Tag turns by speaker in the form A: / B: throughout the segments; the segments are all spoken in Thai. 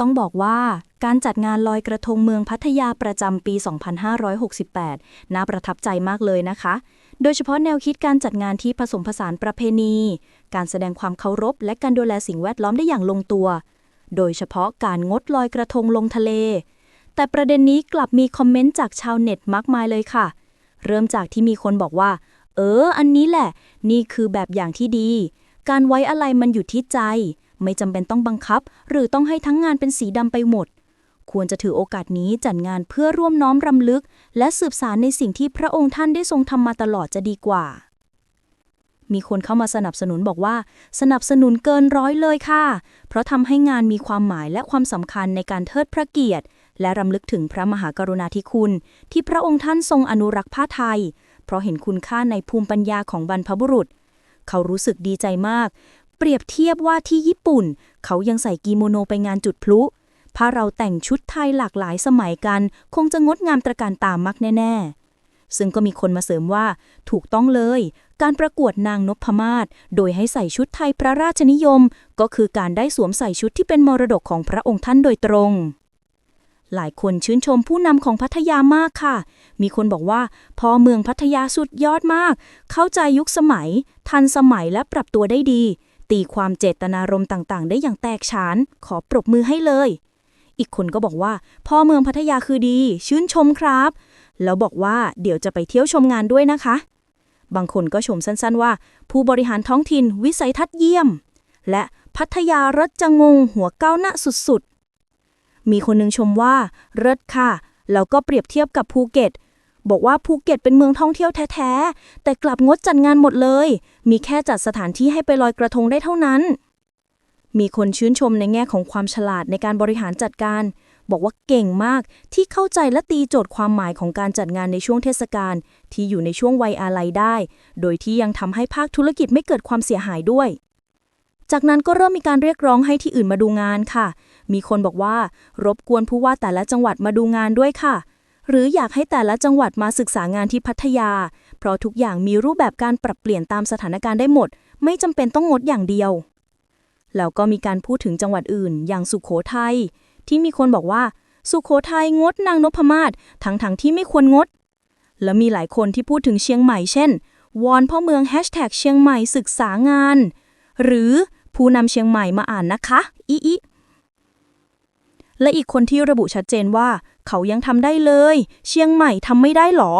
A: ต้องบอกว่าการจัดงานลอยกระทงเมืองพัทยาประจำปี 2568 น่าประทับใจมากเลยนะคะ โดยเฉพาะแนวคิดการจัดงานที่ผสมผสานประเพณี การแสดงความเคารพ และการดูแลสิ่งแวดล้อมได้อย่างลงตัว โดยเฉพาะการงดลอยกระทงลงทะเล แต่ประเด็นนี้กลับมีคอมเมนต์จากชาวเน็ตมากมายเลยค่ะ เริ่มจากที่มีคนบอกว่า เออ อันนี้แหละ นี่คือแบบอย่างที่ดี การไว้อะไรมันอยู่ที่ใจ ไม่จำเป็นต้องบังคับ หรือต้องให้ทั้งงานเป็นสีดำไปหมด ควรจะถือโอกาสนี้จัดงานเพื่อร่วมน้อมรำลึก และสืบสารในสิ่งที่พระองค์ท่านได้ทรงทำมาตลอดจะดีกว่า มีคนเข้ามาสนับสนุนบอกว่า สนับสนุนเกินร้อยเลยค่ะ เพราะทำให้งานมีความหมายและความสำคัญในการเทิดพระเกียรติ และรำลึกถึงพระมหากรุณาธิคุณ ที่พระองค์ท่านทรงอนุรักษ์ผ้าไทย เพราะเห็นคุณค่าในภูมิปัญญาของบรรพบุรุษเขารู้สึกดีใจมาก เปรียบเทียบว่าที่ญี่ปุ่น เขายังใส่กิโมโนไปงานจุดพลุ ถ้าเราแต่งชุดไทยหลากหลายสมัยกัน คงจะงดงามตระการตามมักแน่ ๆ ซึ่งก็มีคนมาเสริมว่า ถูกต้องเลย การประกวดนางนพมาศโดยให้ใส่ชุดไทยพระราชนิยม ก็คือการได้สวมใส่ชุดที่เป็นมรดกของพระองค์ท่านโดยตรงหลายคนชื่นชมผู้นำของพัทยามากค่ะ มีคนบอกว่า พอเมืองพัทยาสุดยอดมาก เข้าใจยุคสมัย ทันสมัยและปรับตัวได้ดี ตีความเจตนารมณ์ต่างๆ ได้อย่างแตกฉาน ขอปรบมือให้เลย อีกคนก็บอกว่า พ่อเมืองพัทยาคือดี ชื่นชมครับ แล้วบอกว่าเดี๋ยวจะไปเที่ยวชมงานด้วยนะคะ บางคนก็ชมสั้นๆว่า ผู้บริหารท้องถิ่นวิสัยทัศน์เยี่ยม และพัทยารถจะงง หัวก้าวหน้าสุดๆ มีคนหนึงชมว่าเลิศค่ะ แล้วก็เปรียบเทียบกับภูเก็ต บอกว่าภูเก็ตเป็นเมืองท่องเที่ยวแท้ๆ แต่กลับงดจัดงานหมดเลย มีแค่จัดสถานที่ให้ไปลอยกระทงได้เท่านั้น มีคนชื่นชมในแง่ของความฉลาดในการบริหารจัดการ บอกว่าเก่งมากที่เข้าใจและตีโจทย์ความหมายของการจัดงานในช่วงเทศกาลที่อยู่ในช่วงวัยอาลัยได้ โดยที่ยังทำให้ภาคธุรกิจไม่เกิดความเสียหายด้วยจากนั้นก็เริ่มมีการเรียกร้องให้ที่อื่นมาดูงานค่ะ มีคนบอกว่ารบกวนผู้ว่าแต่ละจังหวัดมาดูงานด้วยค่ะ หรืออยากให้แต่ละจังหวัดมาศึกษางานที่พัทยา เพราะทุกอย่างมีรูปแบบการปรับเปลี่ยนตามสถานการณ์ได้หมด ไม่จำเป็นต้องงดอย่างเดียว แล้วก็มีการพูดถึงจังหวัดอื่น อย่างสุขโขทัยที่มีคนบอกว่า สุขโขทัยงดนางนพมาศทั้งๆทที่ไม่ควรงด และมีหลายคนที่พูดถึงเชียงใหม่เช่น วอนพ่อเมืองแฮชแท็กเชียงใหม่ศึกษางาน หรือผู้นำเชียงใหม่มาอ่านนะคะอีอีและอีกคนที่ระบุชัดเจนว่า เขายังทำได้เลย เชียงใหม่ทำไม่ได้หรอ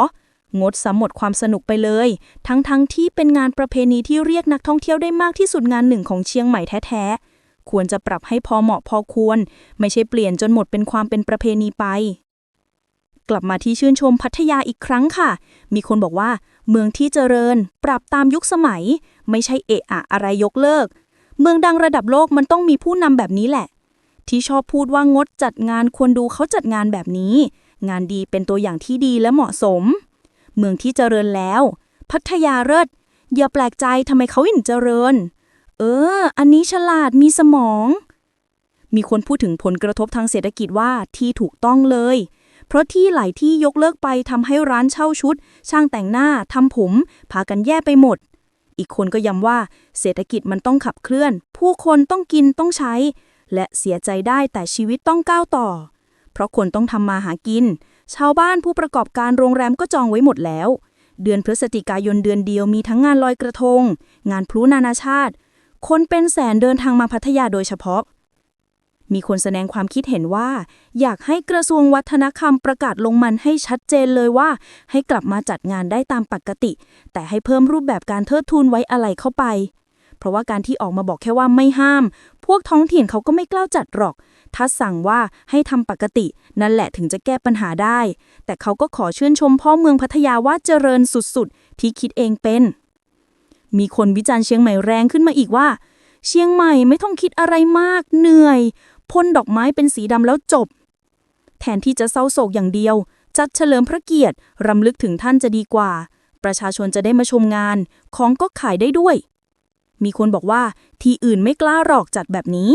A: งดสำหมดความสนุกไปเลย ทั้งๆทที่เป็นงานประเพณีที่เรียกนักท่องเที่ยวได้มากที่สุดงานหนึ่งของเชียงใหม่แท้ๆ ควรจะปรับให้พอเหมาะพอควร ไม่ใช่เปลี่ยนจนหมดเป็นความเป็นประเพณีไป กลับมาที่ชื่นชมพัทยาอีกครั้งค่ะ มีคนบอกว่า เมืองที่เจริญ ปรับตามยุคสมัย ไม่ใช่เอะอะอะไรยกเลิก เมืองดังระดับโลกมันต้องมีผู้นำแบบนี้แหละ ที่ชอบพูดว่างดจัดงานควรดูเขาจัดงานแบบนี้ งานดีเป็นตัวอย่างที่ดีและเหมาะสม เมืองที่เจริญแล้ว พัทยาเลิศอย่าแปลกใจทำไมเขาถึงเจริญ เออ อันนี้ฉลาดมีสมอง มีคนพูดถึงผลกระทบทางเศรษฐกิจว่าที่ถูกต้องเลย เพราะที่หลายที่ยกเลิกไปทำให้ร้านเช่าชุด ช่างแต่งหน้าทำผม พากันแย่ไปหมดอีกคนก็ย้ำว่าเศรษฐกิจมันต้องขับเคลื่อน ผู้คนต้องกินต้องใช้ และเสียใจได้แต่ชีวิตต้องก้าวต่อ เพราะคนต้องทำมาหากิน ชาวบ้านผู้ประกอบการโรงแรมก็จองไว้หมดแล้ว เดือนพฤศจิกายนเดือนเดียวมีทั้งงานลอยกระทง งานพลุนานาชาติ คนเป็นแสนเดินทางมาพัทยาโดยเฉพาะ มีคนแสดงความคิดเห็นว่า อยากให้กระทรวงวัฒนธรรมประกาศลงมันให้ชัดเจนเลยว่า ให้กลับมาจัดงานได้ตามปกติ แต่ให้เพิ่มรูปแบบการเทิดทูนไว้อะไรเข้าไป เพราะว่าการที่ออกมาบอกแค่ว่าไม่ห้าม พวกท้องถิ่นเขาก็ไม่กล้าจัดหรอก ถ้าสั่งว่าให้ทำปกติ นั่นแหละถึงจะแก้ปัญหาได้ แต่เขาก็ขอชื่นชมพ่อเมืองพัทยาว่าเจริญสุดๆ ที่คิดเองเป็น มีคนวิจารณ์เชียงใหม่แรงขึ้นมาอีกว่า เชียงใหม่ไม่ต้องคิดอะไรมากเหนื่อยพ่นดอกไม้เป็นสีดำแล้วจบ แทนที่จะเศร้าโศกอย่างเดียว จัดเฉลิมพระเกียรติรำลึกถึงท่านจะดีกว่า ประชาชนจะได้มาชมงาน ของก็ขายได้ด้วย มีคนบอกว่าที่อื่นไม่กล้าหรอกจัดแบบนี้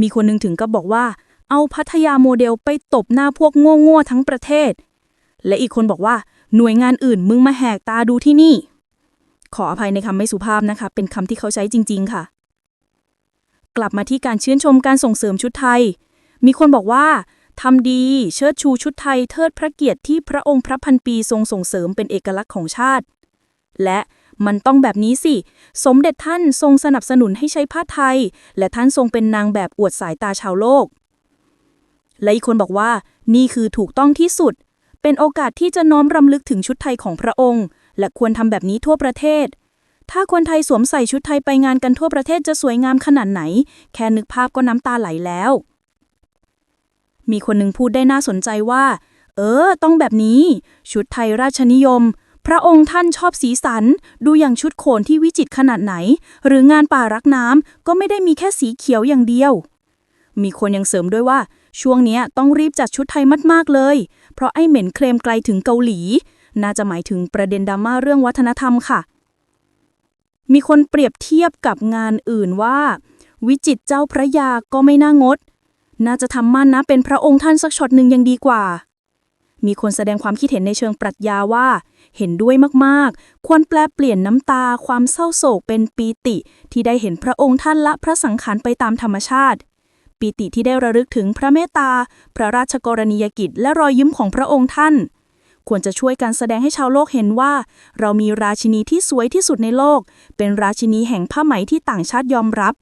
A: มีคนหนึงถึงก็บอกว่า เอาพัทยาโมเดลไปตบหน้าพวกโง่ๆทั้งประเทศ และอีกคนบอกว่าหน่วยงานอื่นมึงมาแหกตาดูที่นี่ ขออภัยในคำไม่สุภาพนะคะ เป็นคำที่เขาใช้จริง ๆ ค่ะ กลับมาที่การชื่นชมการส่งเสริมชุดไทย มีคนบอกว่าทำดีเชิดชูชุดไทยเทิดพระเกียรติที่พระองค์พระพันปีทรงส่งเสริมเป็นเอกลักษณ์ของชาติ และ มันต้องแบบนี้สิ สมเด็จท่านทรงสนับสนุนให้ใช้ผ้าไทย และท่านทรงเป็นนางแบบอวดสายตาชาวโลก และอีกคนบอกว่า นี่คือถูกต้องที่สุด เป็นโอกาสที่จะน้อมรำลึกถึงชุดไทยของพระองค์ และควรทำแบบนี้ทั่วประเทศ ถ้าคนไทยสวมใส่ชุดไทยไปงานกันทั่วประเทศจะสวยงามขนาดไหน แค่นึกภาพก็น้ำตาไหลแล้ว มีคนหนึ่งพูดได้น่าสนใจว่า เออ ต้องแบบนี้ ชุดไทยราชนิยม พระองค์ท่านชอบสีสัน ดูอย่างชุดโขนที่วิจิตรขนาดไหน หรืองานป่ารักน้ำก็ไม่ได้มีแค่สีเขียวอย่างเดียว มีคนยังเสริมด้วยว่า ช่วงนี้ต้องรีบจัดชุดไทยมากๆเลย เพราะไอ้เหม็นเคลมไกลถึงเกาหลี น่าจะหมายถึงประเด็นดราม่าเรื่องวัฒนธรรมค่ะ มีคนเปรียบเทียบกับงานอื่นว่า วิจิตเจ้าพระยาก็ไม่น่างด น่าจะทำมั่นนะเป็นพระองค์ท่านสักช็อตหนึ่งยังดีกว่า มีคนแสดงความคิดเห็นในเชิงปรัชญาว่า เห็นด้วยมากๆ ควรแปลเปลี่ยนน้ำตาความเศร้าโศกเป็นปีติ ที่ได้เห็นพระองค์ท่านละพระสังขารไปตามธรรมชาติ ปีติที่ได้ระลึกถึงพระเมตตา พระราชกรณียกิจ และรอยยิ้มของพระองค์ท่าน ควรจะช่วยการแสดงให้ชาวโลกเห็นว่า เรามีราชินีที่สวยที่สุดในโลก เป็นราชินีแห่งผ้าไหมที่ต่างชาติยอมรับ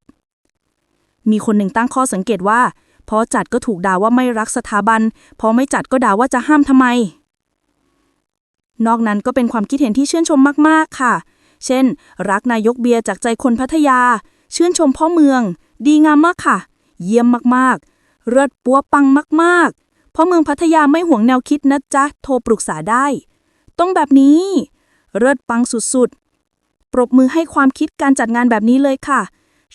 A: มีคนหนึ่งตั้งข้อสังเกตว่าพอจัดก็ถูกด่าว่าไม่รักสถาบัน พอไม่จัดก็ด่าว่าจะห้ามทำไม นอกนั้นก็เป็นความคิดเห็นที่ชื่นชมมาก ๆ ค่ะ เช่น รักนายกเบียร์จากใจคนพัทยา ชื่นชมพ่อเมือง ดีงามมากค่ะ เยี่ยมมากๆ เลิศปัวปังมากๆ พ่อเมืองพัทยาไม่ห่วงแนวคิดนะจ๊ะ โทรปรึกษาได้ ต้องแบบนี้ เลิศปังสุดๆ ปรบมือให้ความคิดการจัดงานแบบนี้เลยค่ะ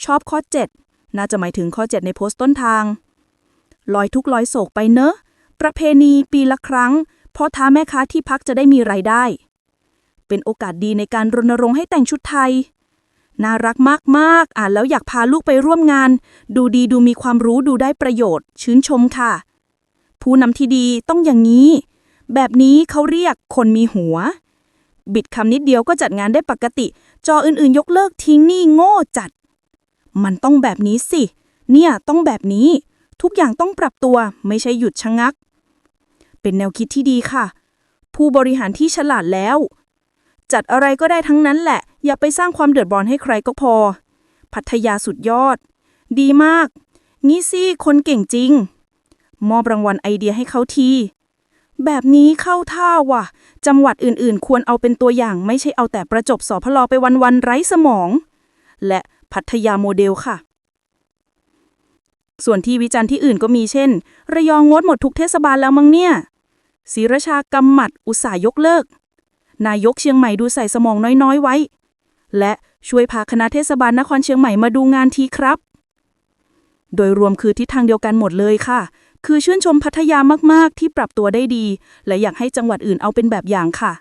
A: ชอบข้อ 7 น่าจะหมายถึงข้อ 7 ในโพสต์ต้นทาง ลอยทุกลอยโศกไปเนอะ ประเพณีปีละครั้ง พ่อท้าแม่ค้าที่พักจะได้มีรายได้ เป็นโอกาสดีในการรณรงค์ให้แต่งชุดไทย น่ารักมากๆ อ่านแล้วอยากพาลูกไปร่วมงาน ดูดีดูมีความรู้ดูได้ประโยชน์ ชื่นชมค่ะ ผู้นำที่ดีต้องอย่างนี้ แบบนี้เขาเรียกคนมีหัว บิดคำนิดเดียวก็จัดงานได้ปกติ จออื่นๆ ยกเลิกทิ้งนี่โง่จัด มันต้องแบบนี้สิ เนี่ยต้องแบบนี้ ทุกอย่างต้องปรับตัวไม่ใช่หยุดชะงัก เป็นแนวคิดที่ดีค่ะ ผู้บริหารที่ฉลาดแล้ว จัดอะไรก็ได้ทั้งนั้นแหละ อย่าไปสร้างความเดือดร้อนให้ใครก็พอ พัทยาสุดยอด ดีมากงี้สิคนเก่งจริง มอบรางวัลไอเดียให้เขาที แบบนี้เข้าท่าว่ะ จังหวัดอื่นๆ ควรเอาเป็นตัวอย่างไม่ใช่เอาแต่ประจบสพลไปวันๆไร้สมอง และพัทยาโมเดลค่ะส่วนที่วิจารณ์ที่อื่นก็มีเช่น ระยองงดหมดทุกเทศบาลแล้วมั้งเนี่ย ศรีราชากำหมัดอุตสาหยกเลิก นายกเชียงใหม่ดูใส่สมองน้อยๆไว้ และช่วยพาคณะเทศบาลนครเชียงใหม่มาดูงานทีครับ โดยรวมคือทิศทางเดียวกันหมดเลยค่ะ คือชื่นชมพัทยามากๆที่ปรับตัวได้ดี และอยากให้จังหวัดอื่นเอาเป็นแบบอย่างค่ะ